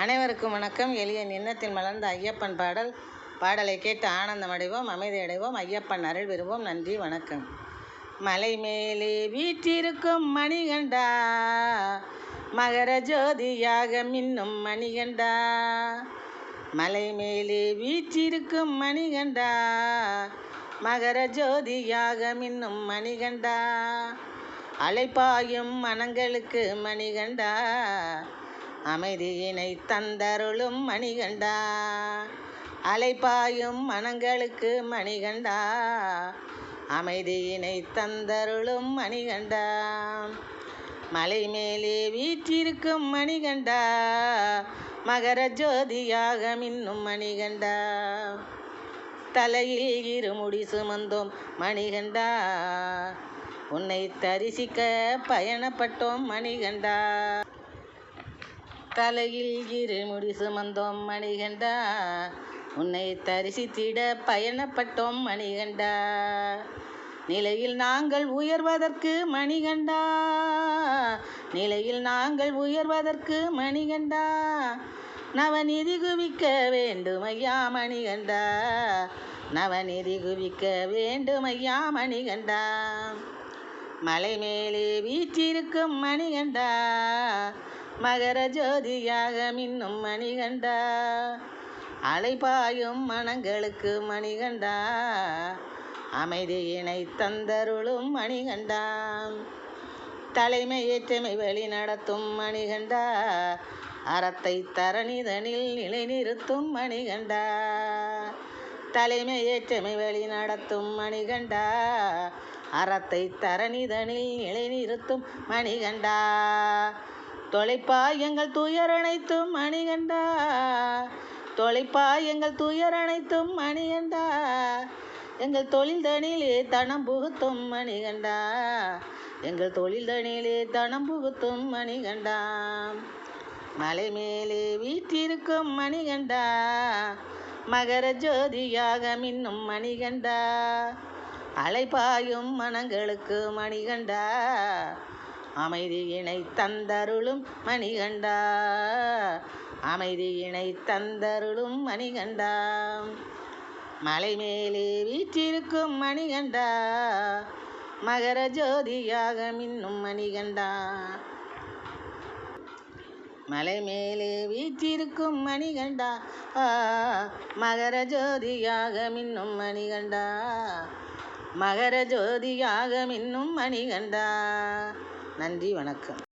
அனைவருக்கும் வணக்கம். எளிய எண்ணத்தில் மலர்ந்த ஐயப்பன் பாடல். பாடலை கேட்டு ஆனந்தம் அடைவோம் அமைதி அடைவோம் ஐயப்பன் அருள் பெறுவோம். நன்றி வணக்கம். மலை மேலே வீற்றிருக்கும் மணிகண்டா மகர ஜோதியாக மின்னும் மணிகண்டா. மலை மேலே வீற்றிருக்கும் மணிகண்டா மகர ஜோதியாக மின்னும் மணிகண்டா. அலைப்பாயும் மனங்களுக்கு மணிகண்டா அமைதியினை தந்தருளும் மணிகண்டா. அலைப்பாயும் மனங்களுக்கு மணிகண்டா. அமைதியினை தந்தருளும் மணிகண்டா. மலை மேலே வீற்றிருக்கும் மணிகண்டா. மகர ஜோதியாக மின்னும் மணிகண்டா. தலையில் இருமுடி சுமந்தோம் மணிகண்டா. உன்னை தரிசிக்க பயணப்பட்டோம் மணிகண்டா. தலையில் இருமுடி சுமந்தோம் மணிகண்டா. உன்னை தரிசித்திட பயணப்பட்டோம் மணிகண்டா. நிலையில் நாங்கள் உயர்வதற்கு மணிகண்டா. நிலையில் நாங்கள் உயர்வதற்கு மணிகண்டா. நவநிதி குவிக்க வேண்டுமையா மணிகண்டா. நவநிதி குவிக்க வேண்டுமையா மணிகண்டா. மலை மேலே வீற்றிருக்கும் மணிகண்டா. மகர ஜோதியாக மின்னும் மணிகண்டா. அலைபாயும் மனங்களுக்கு மணிகண்டா. அமைதியினை தந்தருளும் மணிகண்டா. தலைமை ஏற்றமை வழி நடத்தும் மணிகண்டா. அறத்தை தரணிதனில் நிலைநிறுத்தும் மணிகண்டா. தலைமை ஏற்றமை வழி நடத்தும் மணிகண்டா. அறத்தை தரணிதனில் நிலைநிறுத்தும் மணிகண்டா. தொலைப்பா எங்கள் துயர் அனைத்தும் மணிகண்டா தொலைப்பா எங்கள் துயர் அனைத்தும் மணிகண்டா எங்கள் தொழில் தனியிலே தனம் புகுத்தும் மணிகண்டா எங்கள் தொழில் தனியிலே தனம் புகுத்தும் மணிகண்டா மலை மேலே வீட்டிருக்கும் மணிகண்டா மகர ஜோதியாக மின்னும் மணிகண்டா அலைப்பாயும் மனங்களுக்கு மணிகண்டா. அமைதியினை தந்தருளும் மணிகண்டா. அமைதியினை தந்தருளும் மணிகண்டா. மலை மேலே வீற்றிருக்கும் மணிகண்டா. மகர ஜோதியாக மின்னும் மணிகண்டா. மலை மேலே வீற்றிருக்கும் மணிகண்டா. மகர ஜோதியாக மின்னும் மணிகண்டா. மகர ஜோதியாக மின்னும் மணிகண்டா. நன்றி வணக்கம்.